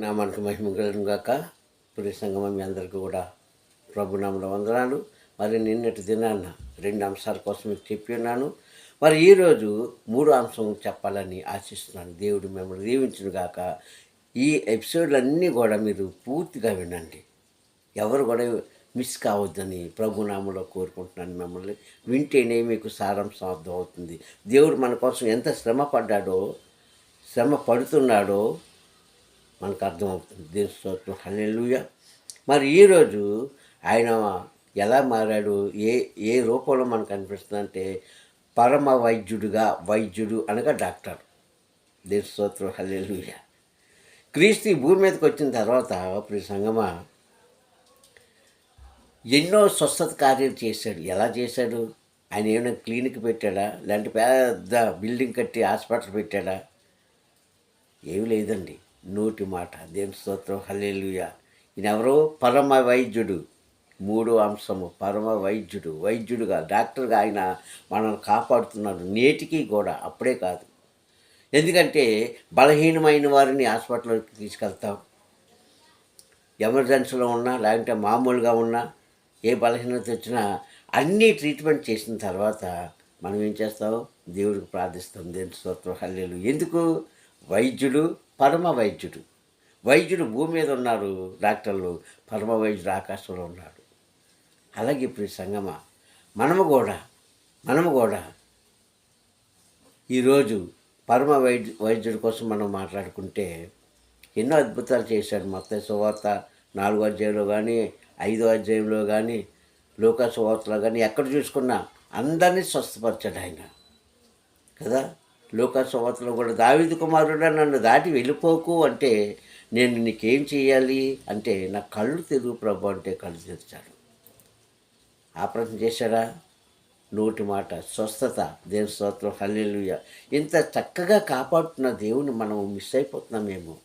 నామానికి మహిమ కలను గాక. ప్రియ సంగమం మీ అందరికీ కూడా ప్రభునామల వందనాలు. మరి నిన్నటి దినాన్న రెండు అంశాల కోసం మీకు చెప్పి ఉన్నాను. మరి ఈరోజు మూడు అంశం చెప్పాలని ఆశిస్తున్నాను. దేవుడు మిమ్మల్ని దీవించును గాక. ఈ ఎపిసోడ్లన్నీ కూడా మీరు పూర్తిగా వినండి. ఎవరు కూడా మిస్ కావద్దని ప్రభునామంలో కోరుకుంటున్నాను మిమ్మల్ని. వింటేనే మీకు సారాంశం అర్థం అవుతుంది దేవుడు మన కోసం ఎంత శ్రమ పడ్డాడో శ్రమ పడుతున్నాడో మనకు అర్థమవుతుంది. దేని స్తోత్రం. హల్లెలూయ. మరి ఈరోజు ఆయన ఎలా మారాడు? ఏ ఏ రూపంలో మనకు అనిపిస్తుంది అంటే పరమ వైద్యుడుగా వైద్యుడు అనగా డాక్టర్. దేని స్తోత్రం. హల్లెలూయ. క్రీస్తు ఈ భూమి మీదకి వచ్చిన తర్వాత ప్రియ సంగమ ఎన్నో స్వస్థత కార్యాలు చేశాడు. ఎలా చేశాడు? ఆయన ఏమైనా క్లినిక్ పెట్టాడా? లేదంటే పెద్ద బిల్డింగ్ కట్టి హాస్పిటల్ పెట్టాడా? ఏమి లేదండి. నోటి మాట. దేని స్తోత్రం? హల్లెలూయా. ఈయనెవరో? పరమ వైద్యుడు మూడో అంశము పరమ వైద్యుడు వైద్యుడుగా డాక్టర్గా ఆయన మనల్ని కాపాడుతున్నాడు. నేటికి కూడా అప్పుడే కాదు. ఎందుకంటే బలహీనమైన వారిని హాస్పిటల్కి తీసుకెళ్తాం. ఎమర్జెన్సీలో ఉన్నా లేకుంటే మామూలుగా ఉన్నా ఏ బలహీనత వచ్చినా అన్నీ ట్రీట్మెంట్ చేసిన తర్వాత మనం ఏం చేస్తాం? దేవుడికి ప్రార్థిస్తాం. దేని స్తోత్రం? హల్లేలు ఎందుకు? వైద్యుడు పరమ వైద్యుడు. వైద్యుడు భూమి మీద ఉన్నారు డాక్టర్లు. పరమ వైద్యుడు ఆకాశంలో ఉన్నాడు. అలాగే ఇప్పుడు ఈ సంగమ. మనము కూడా మనము కూడా ఈరోజు పరమ వైద్యు వైద్యుడి కోసం మనం మాట్లాడుకుంటే ఎన్నో అద్భుతాలు చేశాడు మొత్తం సువార్త నాలుగో అధ్యాయంలో కానీ ఐదో అధ్యాయంలో కానీ లోక సువార్తలో కానీ ఎక్కడ చూసుకున్నా అందరినీ స్వస్థపరచాడు ఆయన. కదా? లోకసవతలో కూడా దావిది కుమారుడా నన్ను దాటి వెళ్ళిపోకు అంటే నేను నీకేం చేయాలి అంటే నా కళ్ళు తెరుగు ప్రభు అంటే కళ్ళు తెరిచాడు ఆపరేషన్ చేశాడా నోటి మాట స్వస్థత దేవుని స్తోత్రం హల్లెలూయ. ఇంత చక్కగా కాపాడుతున్న దేవుని మనం మిస్ అయిపోతున్నామేమో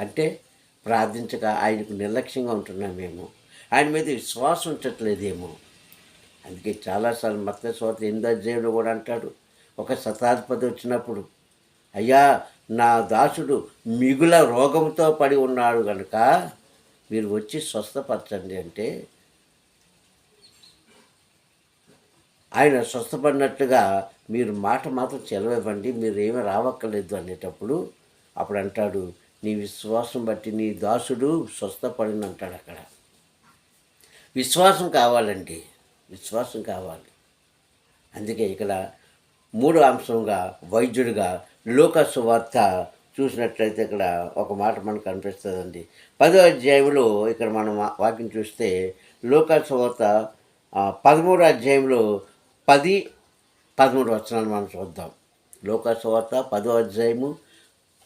అంటే ప్రార్థించక ఆయనకు నిర్లక్ష్యంగా ఉంటున్నామేమో ఆయన మీద విశ్వాసం ఉంచట్లేదేమో. అందుకే చాలాసార్లు మత స్వాత ఎనిమిది అధ్యాయంలో కూడా అంటాడు ఒక శతాధిపతి వచ్చినప్పుడు అయ్యా నా దాసుడు మిగుల రోగంతో పడి ఉన్నాడు కనుక మీరు వచ్చి స్వస్థపరచండి అంటే ఆయన స్వస్థపడినట్టుగా మీరు మాట మాత్రం చెలవివ్వండి మీరు ఏమీ రావక్కర్లేదు అనేటప్పుడు అప్పుడు అంటాడు నీ విశ్వాసం బట్టి నీ దాసుడు స్వస్థపడిన అంటాడు అక్కడ. విశ్వాసం కావాలండి విశ్వాసం కావాలి. అందుకే ఇక్కడ మూడో అంశంగా వైద్యుడిగా లోకస్ వార్త చూసినట్లయితే ఇక్కడ ఒక మాట మనకు కనిపిస్తుందండి. పదో అధ్యాయంలో ఇక్కడ మనం వాక్యం చూస్తే లోకస్ వార్త పదమూడు పదమూడో అధ్యాయంలో పది పదమూడు వచనాలు మనం చూద్దాం. లోకస్ వార్త పదో అధ్యాయము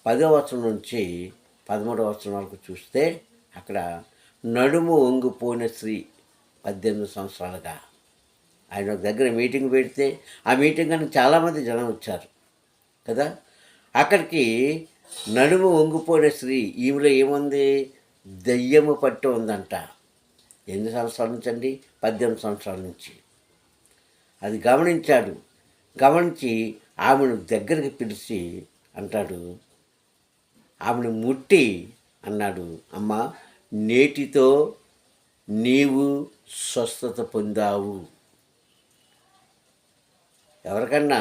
పదో వచనం నుంచి పదమూడో వచనం వరకు చూస్తే అక్కడ నడుము వంగిపోయిన స్త్రీ పద్దెనిమిది సంవత్సరాలుగా ఆయన ఒక దగ్గర మీటింగ్ పెడితే ఆ మీటింగ్ కనుక చాలామంది జనం వచ్చారు కదా? అక్కడికి నడుము వంగిపోయిన స్త్రీ ఈమెలో ఏముంది? దయ్యము పట్టు ఉందంట. ఎన్ని సంవత్సరాల నుంచి అండి? పద్దెనిమిది సంవత్సరాల నుంచి. అది గమనించాడు. గమనించి ఆమెను దగ్గరికి పిలిచి అంటాడు ఆమెను ముట్టి అన్నాడు. అమ్మ నేటితో నీవు స్వస్థత పొందావు. ఎవరికన్నా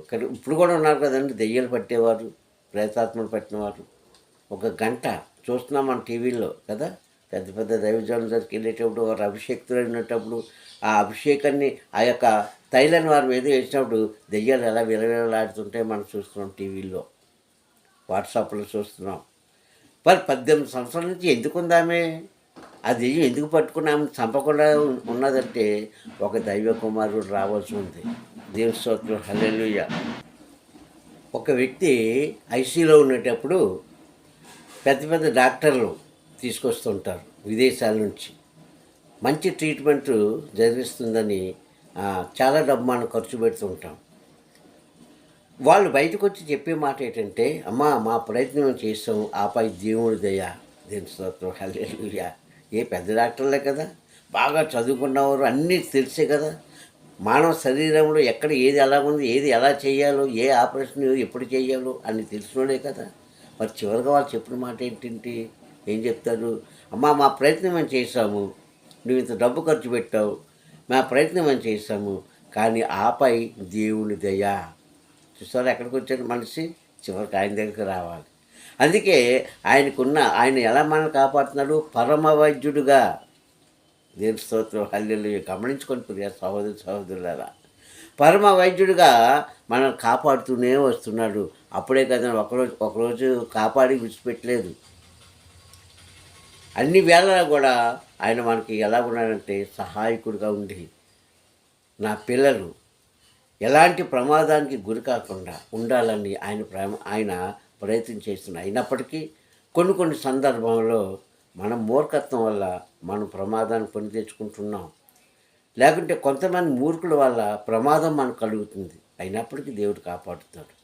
ఇక్కడ ఇప్పుడు కూడా ఉన్నారు కదండి దెయ్యాలు పట్టేవారు ప్రేతాత్మలు పట్టినవారు. ఒక గంట చూస్తున్నాం మన టీవీలో కదా పెద్ద పెద్ద దైవజనుల దగ్గరికి వెళ్ళేటప్పుడు వారు అభిషేక్తులు అయినప్పుడు ఆ అభిషేకాన్ని ఆ యొక్క తైలని వారి మీద వేసినప్పుడు దెయ్యాలు ఎలా విలవిలలాడుతుంటే మనం చూస్తున్నాం టీవీలో వాట్సాప్లో చూస్తున్నాం. మరి పద్దెనిమిది సంవత్సరాల నుంచి ఎందుకు ఉందామే అది ఎందుకు పట్టుకున్నాము చంపకుండా ఉన్నదంటే ఒక దైవ కుమారుడు రావాల్సి ఉంది. దేవ హల్లెలుయ్య ఒక వ్యక్తి ఐసీలో ఉండేటప్పుడు పెద్ద పెద్ద డాక్టర్లు తీసుకొస్తుంటారు విదేశాల నుంచి. మంచి ట్రీట్మెంట్ జరిగిస్తుందని చాలా డబ్బు మనం ఖర్చు పెడుతుంటాం. వాళ్ళు బయటకు వచ్చి చెప్పే మాట ఏంటంటే అమ్మా మా ప్రయత్నం చేస్తాం. ఆపై దేవుడి దయ. దేని స్తోత్రం హల్లెలూయా. ఏ పెద్ద డాక్టర్లే కదా? బాగా చదువుకున్నవారు అన్నీ తెలిసే కదా? మానవ శరీరంలో ఎక్కడ ఏది ఎలా ఉంది ఏది ఎలా చేయాలో ఏ ఆపరేషన్ ఎప్పుడు చేయాలో అని తెలిసినోడే కదా? మరి చివరిగా వాళ్ళు చెప్పిన మాట ఏంటంటే ఏం చెప్తారు? అమ్మా మా ప్రయత్నం మేము చేసాము నువ్వు ఇంత డబ్బు ఖర్చు పెట్టావు. మా ప్రయత్నం మేము చేసాము కానీ ఆపై దేవుని దయ. చూసారా ఎక్కడికి వచ్చాడు మనిషి? చివరికి ఆయన దగ్గరికి రావాలి. అందుకే ఆయనకున్న ఆయన ఎలా మనం కాపాడుతున్నాడు? పరమ వైద్యుడుగా దేవుని స్తోత్రం హల్లెలు గమనించుకొని ప్రియ సహోదరు సహోదరులారా. పరమ వైద్యుడిగా మనం కాపాడుతూనే వస్తున్నాడు. అప్పుడే కదా ఒకరోజు ఒకరోజు కాపాడి విడిచిపెట్టలేదు. అన్ని వేళలా కూడా ఆయన మనకి ఎలా ఉన్నాడంటే సహాయకుడిగా ఉండి నా పిల్లలు ఎలాంటి ప్రమాదానికి గురి కాకుండా ఉండాలని ఆయన ప్రేమ ఆయన ప్రయత్నం చేస్తున్నాయి. అయినప్పటికీ కొన్ని కొన్ని సందర్భంలో మన మూర్ఖత్వం వల్ల మనం ప్రమాదాన్ని కొని తెచ్చుకుంటున్నాం. లేకుంటే కొంతమంది మూర్ఖుల వల్ల ప్రమాదం మనకు కలుగుతుంది. అయినప్పటికీ దేవుడు కాపాడుతాడు.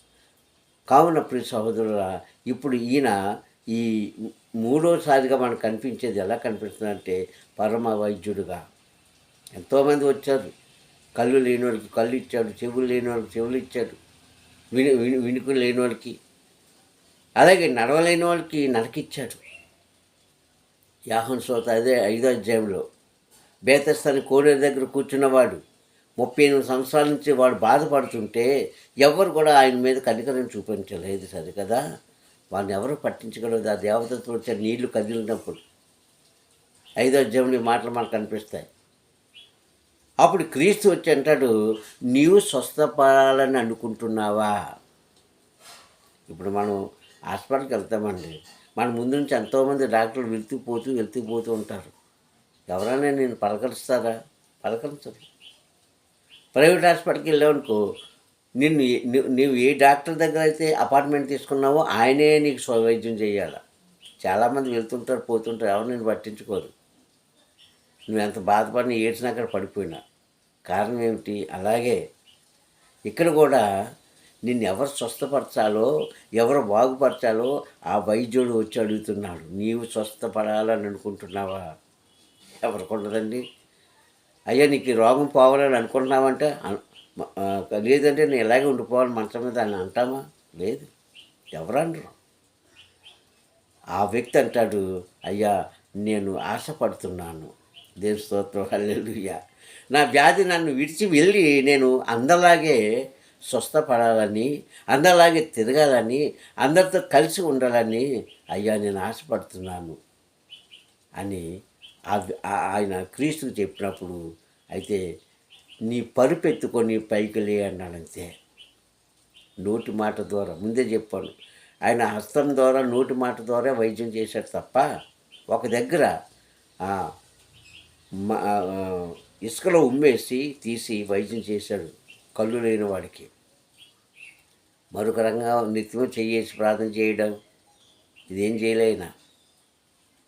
కావున ప్రియ సహోదరుల ఇప్పుడు ఈయన ఈ మూడోసారిగా మనకు కనిపించేది ఎలా కనిపిస్తుందంటే పరమ వైద్యుడుగా. ఎంతోమంది వచ్చారు. కళ్ళు లేని వాళ్ళకి కళ్ళు ఇచ్చాడు చెవులు లేని వాళ్ళకి చెవులు ఇచ్చాడు. విని విని వినుకులు లేని వాళ్ళకి అలాగే నడవలేని వాళ్ళకి నరకిచ్చాడు. యాహన్ సోత అదే ఐదో అధ్యాయంలో. బేతస్థాని కోడేరు దగ్గర కూర్చున్నవాడు ముప్పై ఎనిమిది సంవత్సరాల నుంచి వాడు బాధపడుతుంటే ఎవరు కూడా ఆయన మీద కనికరం చూపించలేదు. సరే కదా? వాడిని ఎవరు పట్టించగలదు ఆ దేవతతో వచ్చే నీళ్ళు కదిలినప్పుడు. ఐదో అధ్యాయంలో ఈ మాటలు మనకు కనిపిస్తాయి. అప్పుడు క్రీస్తు వచ్చి అంటాడు నీవు స్వస్థపడాలని అనుకుంటున్నావా? ఇప్పుడు మనం హాస్పిటల్కి వెళ్తామండి. మన ముందు నుంచి ఎంతోమంది డాక్టర్లు వెళ్తూ పోతూ వెళ్తూ పోతూ ఉంటారు. ఎవరైనా నేను పలకరిస్తారా? పలకరించరు. ప్రైవేట్ హాస్పిటల్కి వెళ్ళావనుకో నిన్ను నువ్వు ఏ డాక్టర్ దగ్గర అయితే అపార్ట్మెంట్ తీసుకున్నావో ఆయనే నీకు స్వవైద్యం చేయాలి. చాలామంది వెళ్తుంటారు పోతుంటారు ఎవరు నేను పట్టించుకోరు. నువ్వు ఎంత బాధపడిన ఏడ్చినా అక్కడ పడిపోయినా. కారణం ఏమిటి? అలాగే ఇక్కడ కూడా నిన్ను ఎవరు స్వస్థపరచాలో ఎవరు బాగుపరచాలో ఆ వైద్యుడు వచ్చి అడుగుతున్నాడు. నీవు స్వస్థపడాలని అనుకుంటున్నావా? ఎవరికి ఉండదండి అయ్యా నీకు ఈ రోగం పోవాలని అనుకుంటున్నావంటే లేదంటే నేను ఇలాగే ఉండిపోవాలి మంచం మీద అని అంటామా? లేదు. ఎవరు ఆ వ్యక్తి అంటాడు అయ్యా నేను ఆశపడుతున్నాను. దేని స్తోత్రం. హల్లెలూయా. నా వ్యాధి నన్ను విడిచి వెళ్ళి నేను అందలాగే స్వస్థపడాలని అందరిలాగే తిరగాలని అందరితో కలిసి ఉండాలని అయ్యా నేను ఆశపడుతున్నాను అని ఆయన క్రీస్తుకు చెప్పినప్పుడు అయితే నీ పరుపెత్తుకొని పైకి లే అన్నాడంతే నోటి మాట ద్వారా ముందే చెప్పాను. ఆయన హస్తం ద్వారా నోటి మాట ద్వారా వైద్యం చేశాడు తప్ప ఒక దగ్గర ఇసుకలో ఉమ్మేసి తీసి వైద్యం చేశాడు కళ్ళు లేని వాడికి. మరొక రంగా నిత్యం చేయేసి ప్రార్థన చేయడం. ఇదేం చేయలేనా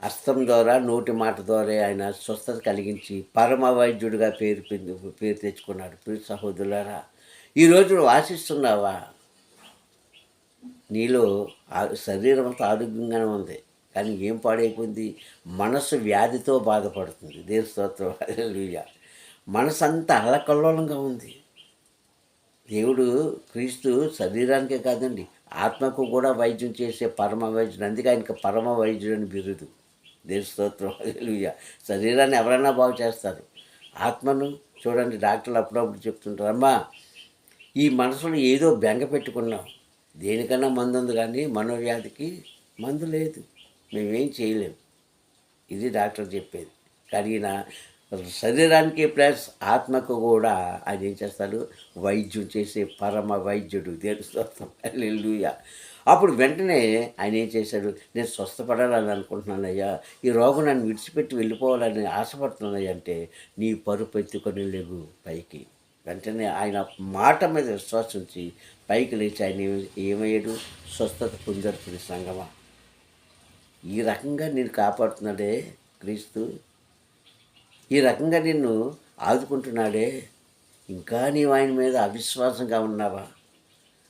హస్తం ద్వారా నోటి మాట ద్వారా ఆయన స్వస్థత కలిగించి పరమ వైద్యుడిగా పేరు పొంది- పేరు తెచ్చుకున్నాడు. ప్రియ సహోదరులారా ఈరోజు నువ్వు ఆశిస్తున్నావా? నీలో ఆ- శరీరం అంతా ఆరోగ్యంగానే ఉంది. కానీ ఏం పాడైపోయింది? మనసు వ్యాధితో బాధపడుతుంది. దేవస్తోత్రం మనసు అంతా అల్లకల్లోలంగా ఉంది. దేవుడు క్రీస్తు శరీరానికే కాదండి ఆత్మకు కూడా వైద్యం చేసే పరమ వైద్యుడు. అందుకే ఆయనకి పరమ వైద్యుడు అని బిరుదు. దేశస్తోత్రం శరీరాన్ని ఎవరైనా బాగు చేస్తారు. ఆత్మను చూడండి డాక్టర్లు అప్పుడప్పుడు చెప్తుంటారు అమ్మా ఈ మనసులో ఏదో బెంగ పెట్టుకున్నాం. దేనికన్నా మందు ఉంది కానీ మనోవ్యాధికి మందు లేదు. మేమేం చేయలేము ఇది డాక్టర్ చెప్పేది. కానీ శరీరానికి ప్లస్ ఆత్మకు కూడా ఆయన ఏం చేస్తాడు? వైద్యుడు చేసే పరమ వైద్యుడు. దేని హల్లెలూయా. అప్పుడు వెంటనే ఆయన ఏం చేశాడు? నేను స్వస్థపడాలని అనుకుంటున్నానయ్యా. ఈ రోగం నన్ను విడిచిపెట్టి వెళ్ళిపోవాలని ఆశపడుతున్నానయ్యా అంటే నీ పరుపు ఎత్తుకొని లేవు పైకి. వెంటనే ఆయన మాట మీద విశ్వాసించి పైకి లేచి ఆయన ఏమయ్యాడు? స్వస్థత పొందారు సంగమ. ఈ రకంగా నేను కాపాడుతున్నాడే క్రీస్తు. ఈ రకంగా నిన్ను ఆదుకుంటున్నాడే. ఇంకా నీవు ఆయన మీద అవిశ్వాసంగా ఉన్నావా?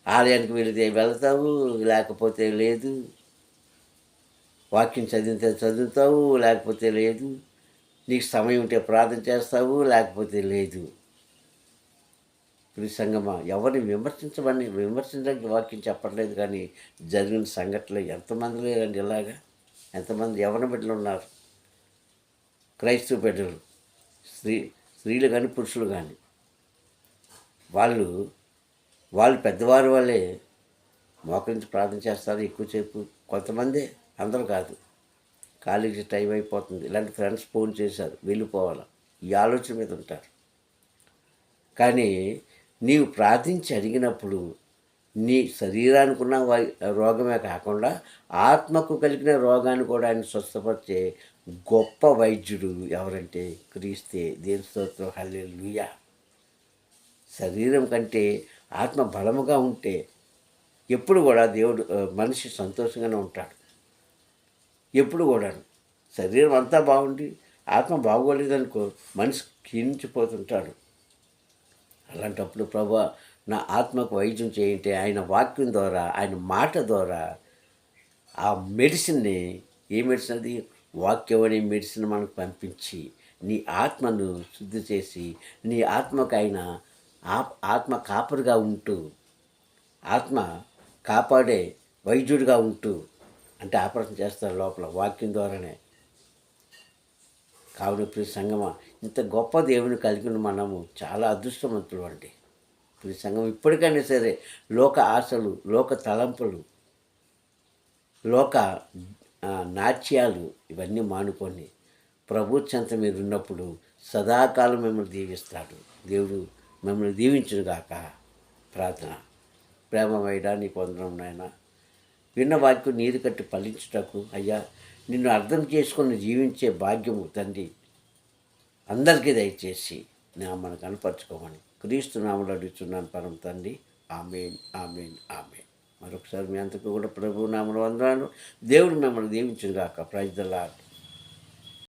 ఆలయానికి వెళితే వెళ్తావు లేకపోతే లేదు. వాక్యం చదివితే చదువుతావు లేకపోతే లేదు. నీకు సమయం ఉంటే ప్రార్థన చేస్తావు లేకపోతే లేదు. ఇప్పుడు సంగమా ఎవరిని విమర్శించమని విమర్శించడానికి వాక్యం చెప్పట్లేదు కానీ జరిగిన సంఘటనలు ఎంతమంది లేరండి ఇలాగా? ఎంతమంది ఎవరి బిడ్డలు ఉన్నారు? క్రైస్తవ బిడ్డలు. స్త్రీ స్త్రీలు కానీ పురుషులు కానీ. వాళ్ళు వాళ్ళు పెద్దవారి వాళ్ళే మోకరించి ప్రార్థన చేస్తారు ఎక్కువసేపు కొంతమంది అందరూ కాదు. కాలేజీ టైం అయిపోతుంది. ఇలాంటి ఫ్రెండ్స్ ఫోన్ చేశారు వెళ్ళిపోవాలి? ఈ ఆలోచన మీద ఉంటారు. కానీ నీవు ప్రార్థించి అడిగినప్పుడు నీ శరీరానికి ఉన్న రోగమే కాకుండా ఆత్మకు కలిగిన రోగాన్ని కూడా ఆయన స్వస్థపరిచే గొప్ప వైద్యుడు ఎవరంటే క్రీస్తే దేని స్తోత్రం హల్లెలూయా. శరీరం కంటే ఆత్మ బలముగా ఉంటే ఎప్పుడు కూడా దేవుడు మనిషి సంతోషంగానే ఉంటాడు. ఎప్పుడు కూడా శరీరం అంతా బాగుండి ఆత్మ బాగోలేదనుకో మనిషి క్షీణించిపోతుంటాడు. అలాంటప్పుడు ప్రభా నా ఆత్మకు వైద్యం చేయంటే ఆయన వాక్యం ద్వారా ఆయన మాట ద్వారా ఆ మెడిసిన్ని ఏ మెడిసిన్ అది? వాక్యం అనే మెడిసిన్ మనకు పంపించి నీ ఆత్మను శుద్ధి చేసి నీ ఆత్మకు ఆ- ఆత్మ కాపరుగా ఉంటూ ఆత్మ కాపాడే వైద్యుడిగా ఉంటూ అంటే ఆపరేషన్ చేస్తారు లోపల వాక్యం ద్వారానే. కావున ప్రియ సంగమ ఇంత గొప్ప దేవుని కలిగిన మనము చాలా అదృష్టవంతులు అండి. ప్రియ సంగం ఇప్పటికైనా సరే లోక ఆశలు లోక తలంపులు లోక నాట్యాలు ఇవన్నీ మానుకొని ప్రభు చెంత మీరు ఉన్నప్పుడు సదాకాలం మిమ్మల్ని దీవిస్తాడు. దేవుడు మిమ్మల్ని దీవించుగాక ప్రార్థన. ప్రేమమైడా నీ పొందడం నాయన. విన్న వాక్యం నీరు కట్టి ఫలించుటకు అయ్యా నిన్ను అర్థం చేసుకొని జీవించే భాగ్యము తండ్రి. అందరికీ దయచేసి నా మనకు కనపరచుకోమని క్రీస్తు నామలు అడుగుతున్నాను పరం తండ్రి. Amen amen amen. మరొకసారి మీ అంతకు కూడా ప్రభు నామలు వందనాలు. దేవుడు మిమ్మల్ని దీవించుగాక ప్రైజ్ ద లాడ్